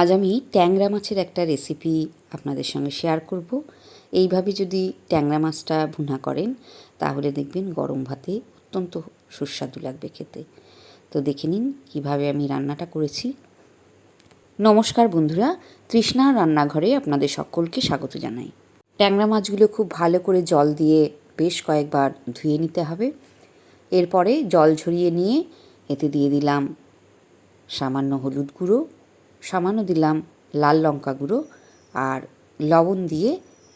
আজ আমি ট্যাংরা মাছের একটা রেসিপি আপনাদের সঙ্গে শেয়ার করব। এইভাবে যদি ট্যাংরা মাছটা ভুনা করেন, তাহলে দেখবেন গরম ভাতে অত্যন্ত সুস্বাদু লাগবে খেতে। তো দেখে নিন কীভাবে আমি রান্নাটা করেছি। নমস্কার বন্ধুরা, তৃষ্ণা রান্নাঘরে আপনাদের সকলকে স্বাগত জানাই। ট্যাংরা মাছগুলো খুব ভালো করে জল দিয়ে বেশ কয়েকবার ধুয়ে নিতে হবে। এরপরে জল ঝরিয়ে নিয়ে এতে দিয়ে দিলাম সামান্য হলুদ গুঁড়ো সামান্য দিলাম লাল লঙ্কা গুঁড়ো আর লবণ দিয়ে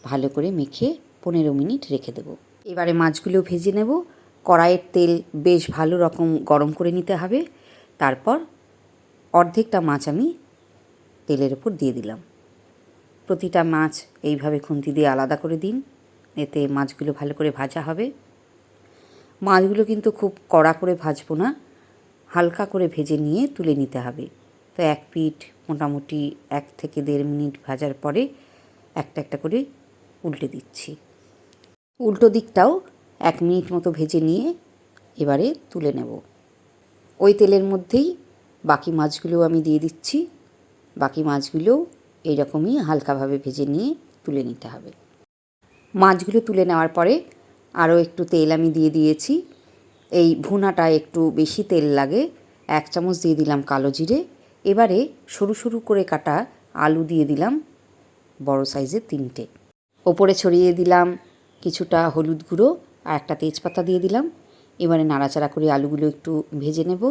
ভালো করে মেখে পনেরো মিনিট রেখে দেবো। এবারে মাছগুলো ভেজে নেব। কড়াইয়ের তেল বেশ ভালো রকম গরম করে নিতে হবে। তারপর অর্ধেকটা মাছ আমি তেলের ওপর দিয়ে দিলাম। প্রতিটা মাছ এইভাবে খুন্তি দিয়ে আলাদা করে দিন। এতে মাছগুলো ভালো করে ভাজা হবে। মাছগুলো কিন্তু খুব কড়া করে ভাজবো না। হালকা করে ভেজে নিয়ে তুলে নিতে হবে। তো এক পিঠ মোটামুটি এক থেকে দেড় মিনিট ভাজার পরে একটা একটা করে উল্টে দিচ্ছি। উল্টো দিকটাও এক মিনিট মতো ভেজে নিয়ে এবারে তুলে নেব। ওই তেলের মধ্যেই বাকি মাছগুলো আমি দিয়ে দিচ্ছি। বাকি মাছগুলোও এইরকমই হালকাভাবে ভেজে নিয়ে তুলে নিতে হবে। মাছগুলো তুলে নেওয়ার পরে আরও একটু তেল আমি দিয়ে দিয়েছি। এই ভুনাটা একটু বেশি তেল লাগে। এক চামচ দিয়ে দিলাম কালো জিরে। এবারে সরু সরু করে কাটা আলু দিয়ে দিলাম, বড় সাইজের তিনটে। ওপরে ছড়িয়ে দিলাম কিছুটা হলুদ গুঁড়ো আর একটা তেজপাতা দিয়ে দিলাম। এবারে নাড়াচাড়া করে আলুগুলো একটু ভেজে নেব।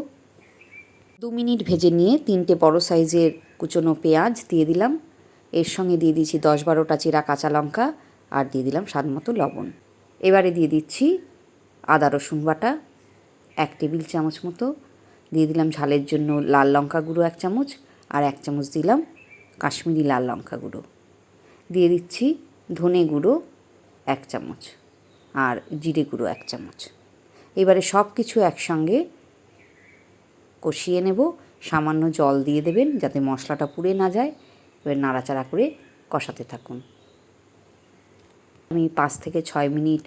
দু মিনিট ভেজে নিয়ে তিনটে বড় সাইজের কুচনো পেঁয়াজ দিয়ে দিলাম। এর সঙ্গে দিয়ে দিয়েছি দশ বারোটা চেরা কাঁচা লঙ্কা আর দিয়ে দিলাম স্বাদ মতো লবণ। এবারে দিয়ে দিচ্ছি আদা রসুন বাটা, এক টেবিল চামচ মতো দিয়ে দিলাম ঝালের জন্য লাল লঙ্কা গুঁড়ো এক চামচ আর এক চামচ দিলাম কাশ্মীরি লাল লঙ্কা গুঁড়ো। দিয়ে দিচ্ছি ধনে গুঁড়ো এক চামচ আর জিরে গুঁড়ো এক চামচ। এবারে সব কিছু একসঙ্গে কষিয়ে নেব। সামান্য জল দিয়ে দেবেন যাতে মশলাটা পুড়ে না যায়। এবার নাড়াচাড়া করে কষাতে থাকুন। আমি পাঁচ থেকে ছয় মিনিট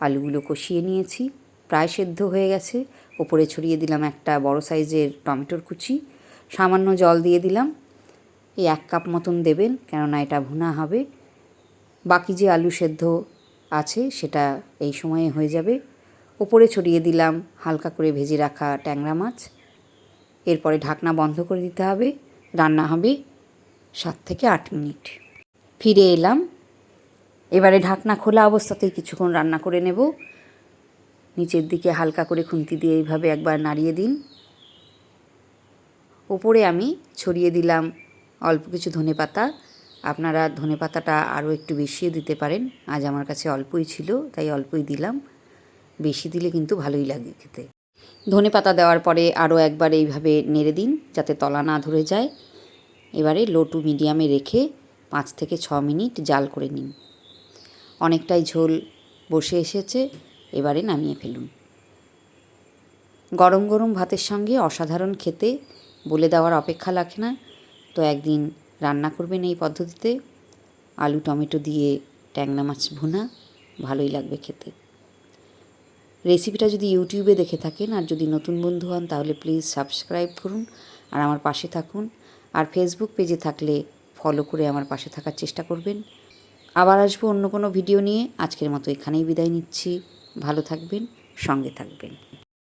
আলুগুলো কষিয়ে নিয়েছি। প্রায় সেদ্ধ হয়ে গেছে। ওপরে ছড়িয়ে দিলাম একটা বড় সাইজের টমেটোর কুচি। সামান্য জল দিয়ে দিলাম। এই এক কাপ মতন দেবেন, কেননা এটা ভুনা হবে। বাকি যে আলু সেদ্ধ আছে, সেটা এই সময়ে হয়ে যাবে। ওপরে ছড়িয়ে দিলাম হালকা করে ভেজে রাখা ট্যাংরা মাছ। এরপরে ঢাকনা বন্ধ করে দিতে হবে। রান্না হবে সাত থেকে আট মিনিট। ফিরে এলাম। এবারে ঢাকনা খোলা অবস্থাতেই কিছুক্ষণ রান্না করে নেব। নিচের দিকে হালকা করে খুন্তি দিয়ে এইভাবে একবার নাড়িয়ে দিন। ওপরে আমি ছড়িয়ে দিলাম অল্প কিছু ধনে পাতা। আপনারা ধনে পাতাটা আরও একটু বেশিও দিতে পারেন। আজ আমার কাছে অল্পই ছিল, তাই অল্পই দিলাম। বেশি দিলে কিন্তু ভালোই লাগে খেতে। ধনে পাতা দেওয়ার পরে আরও একবার এইভাবে নেড়ে দিন, যাতে তলা না ধরে যায়। এবারে লো টু মিডিয়ামে রেখে পাঁচ থেকে ছ মিনিট জাল করে নিন। অনেকটাই ঝোল বসে এসেছে। এবারে নামিয়ে ফেলুন। গরম গরম ভাতের সঙ্গে অসাধারণ খেতে বলে দেওয়ার অপেক্ষা রাখে না। তো একদিন রান্না করবেন এই পদ্ধতিতে। আলু টমেটো দিয়ে ট্যাংরা মাছ ভুনা, ভালোই লাগবে খেতে। রেসিপিটা যদি ইউটিউবে দেখে থাকেন আর যদি নতুন বন্ধু হন, তাহলে প্লিজ সাবস্ক্রাইব করুন আর আমার পাশে থাকুন। আর ফেসবুক পেজে থাকলে ফলো করে আমার পাশে থাকার চেষ্টা করবেন। আবার আসব অন্য কোনো ভিডিও নিয়ে। আজকের মতো এখানেই বিদায় নিচ্ছি। ভালো থাকবেন সঙ্গে থাকবেন।